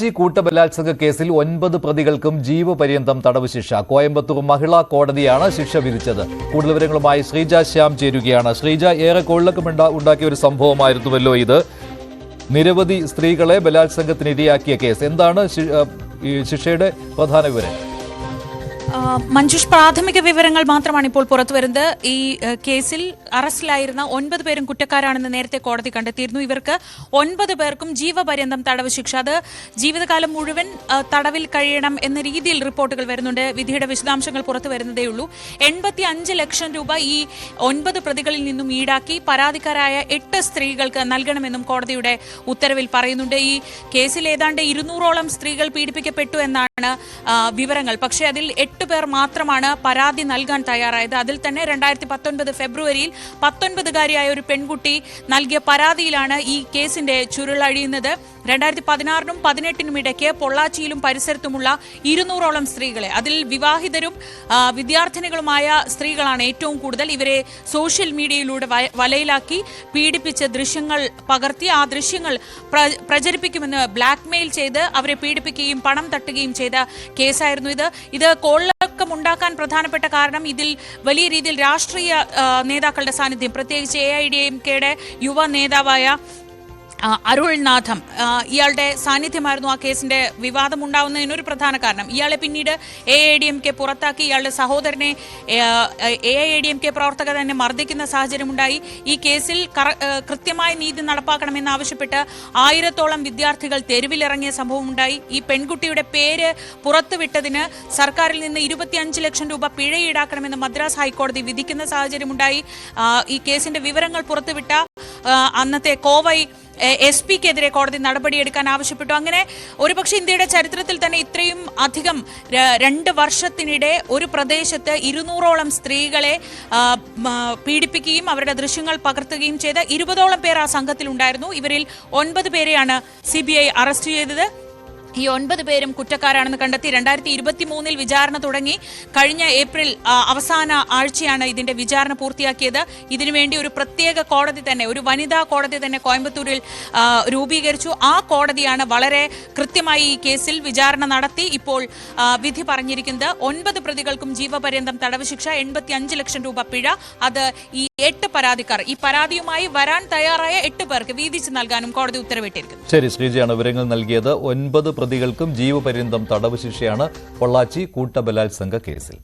കൊച്ചി കൂട്ടബലാത്സംഗ കേസിൽ ഒൻപത് പ്രതികൾക്കും ജീവപര്യന്തം തടവ് ശിക്ഷ കോയമ്പത്തൂർ മഹിളാ കോടതിയാണ് ശിക്ഷ വിധിച്ചത്. കൂടുതൽ വിവരങ്ങളുമായി ശ്രീജ ശ്യാം ചേരുകയാണ്. ശ്രീജ ഏറെ കൊള്ളക്കമുണ്ട ഉണ്ടാക്കിയ ഒരു സംഭവമായിരുന്നുവല്ലോ ഇത്. നിരവധി സ്ത്രീകളെ ബലാത്സംഗത്തിന് ഇരയാക്കിയ കേസ്. എന്താണ് ഈ ശിക്ഷയുടെ പ്രധാന വിവരം മഞ്ജുഷ് പ്രാഥമിക വിവരങ്ങൾ മാത്രമാണ് ഇപ്പോൾ പുറത്തുവരുന്നത് ഈ കേസിൽ അറസ്റ്റിലായിരുന്ന ഒൻപത് പേരും കുറ്റക്കാരാണെന്ന് നേരത്തെ കോടതി കണ്ടെത്തിയിരുന്നു. ഇവർക്ക് ഒൻപത് പേർക്കും ജീവപര്യന്തം തടവ് ശിക്ഷ. അത് ജീവിതകാലം മുഴുവൻ തടവിൽ കഴിയണം എന്ന രീതിയിൽ റിപ്പോർട്ടുകൾ വരുന്നുണ്ട്. വിധിയുടെ വിശദാംശങ്ങൾ പുറത്തു വരുന്നതേ ഉള്ളൂ. എൺപത്തി അഞ്ച് ലക്ഷം രൂപ ഈ ഒൻപത് പ്രതികളിൽ നിന്നും ഈടാക്കി പരാതിക്കാരായ എട്ട് സ്ത്രീകൾക്ക് നൽകണമെന്നും കോടതിയുടെ ഉത്തരവിൽ പറയുന്നുണ്ട്. ഈ കേസിൽ ഏതാണ്ട് ഇരുന്നൂറോളം സ്ത്രീകൾ പീഡിപ്പിക്കപ്പെട്ടു എന്നാണ് വിവരങ്ങൾ. പക്ഷേ അതിൽ എട്ട് പേർ മാത്രമാണ് പരാതി നൽകാൻ തയ്യാറായത്. അതിൽ തന്നെ രണ്ടായിരത്തി പത്തൊൻപത് ഫെബ്രുവരിയിൽ പത്തൊൻപതുകാരിയായ ഒരു പെൺകുട്ടി നൽകിയ പരാതിയിലാണ് ഈ കേസിന്റെ ചുരുളഴിയുന്നത്. രണ്ടായിരത്തി പതിനാറിനും പതിനെട്ടിനും ഇടയ്ക്ക് പൊള്ളാച്ചിയിലും പരിസരത്തുമുള്ള ഇരുന്നൂറോളം സ്ത്രീകളെ അതിൽ വിവാഹിതരും വിദ്യാർത്ഥിനികളുമായ സ്ത്രീകളാണ് ഏറ്റവും കൂടുതൽ ഇവരെ സോഷ്യൽ മീഡിയയിലൂടെ വലയിലാക്കി പീഡിപ്പിച്ച ദൃശ്യങ്ങൾ പകർത്തി. ആ ദൃശ്യങ്ങൾ പ്രചരിപ്പിക്കുമെന്ന് ബ്ലാക്ക്മെയിൽ ചെയ്ത് അവരെ പീഡിപ്പിക്കുകയും പണം തട്ടുകയും ചെയ്ത കേസായിരുന്നു ഇത്. ഇത് കോളക്കം ഉണ്ടാക്കാൻ പ്രധാനപ്പെട്ട കാരണം ഇതിൽ വലിയ രീതിയിൽ രാഷ്ട്രീയ നേതാക്കളുടെ സാന്നിധ്യം. പ്രത്യേകിച്ച് എ ഐ ഡി എം കെയുടെ യുവ നേതാവായ അരുൾനാഥം. ഇയാളുടെ സാന്നിധ്യമായിരുന്നു ആ കേസിന്റെ വിവാദം ഉണ്ടാവുന്നതിനൊരു പ്രധാന കാരണം. ഇയാളെ പിന്നീട് A I D M K പുറത്താക്കി. ഇയാളുടെ സഹോദരനെ A I D M K പ്രവർത്തകർ തന്നെ മർദ്ദിക്കുന്ന സാഹചര്യമുണ്ടായി. ഈ കേസിൽ കൃത്യമായ നീതി നടപ്പാക്കണമെന്നാവശ്യപ്പെട്ട് ആയിരത്തോളം വിദ്യാർത്ഥികൾ തെരുവിലിറങ്ങിയ സംഭവം ഉണ്ടായി ഈ പെൺകുട്ടിയുടെ പേര് പുറത്തുവിട്ടതിന് സർക്കാരിൽ നിന്ന് ഇരുപത്തിയഞ്ച് ലക്ഷം രൂപ പിഴ ഈടാക്കണമെന്ന് മദ്രാസ് ഹൈക്കോടതി വിധിക്കുന്ന സാഹചര്യമുണ്ടായി. ഈ കേസിന്റെ വിവരങ്ങൾ പുറത്തുവിട്ട അന്നത്തെ കോവൈ എസ് പിക്കെതിരെ കോടതി നടപടിയെടുക്കാൻ ആവശ്യപ്പെട്ടു. അങ്ങനെ ഒരുപക്ഷെ ഇന്ത്യയുടെ ചരിത്രത്തിൽ തന്നെ ഇത്രയും അധികം രണ്ട് വർഷത്തിനിടെ ഒരു പ്രദേശത്ത് ഇരുന്നൂറോളം സ്ത്രീകളെ പീഡിപ്പിക്കുകയും അവരുടെ ദൃശ്യങ്ങൾ പകർത്തുകയും ചെയ്ത ഇരുപതോളം പേർ ആ സംഘത്തിലുണ്ടായിരുന്നു. ഇവരിൽ ഒൻപത് പേരെയാണ് സി അറസ്റ്റ് ചെയ്തത്. ഈ ഒൻപത് പേരും കുറ്റക്കാരാണെന്ന് കണ്ടെത്തി രണ്ടായിരത്തി ഇരുപത്തി മൂന്നിൽ വിചാരണ തുടങ്ങി. കഴിഞ്ഞ ഏപ്രിൽ അവസാന ആഴ്ചയാണ് ഇതിന്റെ വിചാരണ പൂർത്തിയാക്കിയത്. ഇതിനുവേണ്ടി ഒരു പ്രത്യേക കോടതി തന്നെ ഒരു വനിതാ കോടതി തന്നെ കോയമ്പത്തൂരിൽ രൂപീകരിച്ചു. ആ കോടതിയാണ് വളരെ കൃത്യമായി ഈ കേസിൽ വിചാരണ നടത്തി. ഇപ്പോൾ വിധി പറഞ്ഞിരിക്കുന്നത് ഒൻപത് പ്രതികൾക്കും ജീവപര്യന്തം തടവ് ശിക്ഷ എൺപത്തി അഞ്ച് ലക്ഷം രൂപ പിഴ. അത് ഈ എട്ട് പരാതിക്കാർ ഈ പരാതിയുമായി വരാൻ തയ്യാറായ എട്ട് പേർക്ക് വീതിച്ച് നൽകാനും കോടതി ഉത്തരവിട്ടിരിക്കുന്നു. ശരി ശ്രീജയാണ് വിവരങ്ങൾ നൽകിയത്. ഒൻപത് പ്രതികൾക്കും ജീവപര്യന്തം തടവ് ശിക്ഷയാണ് പൊള്ളാച്ചി കൂട്ടബലാത്സംഗ കേസിൽ.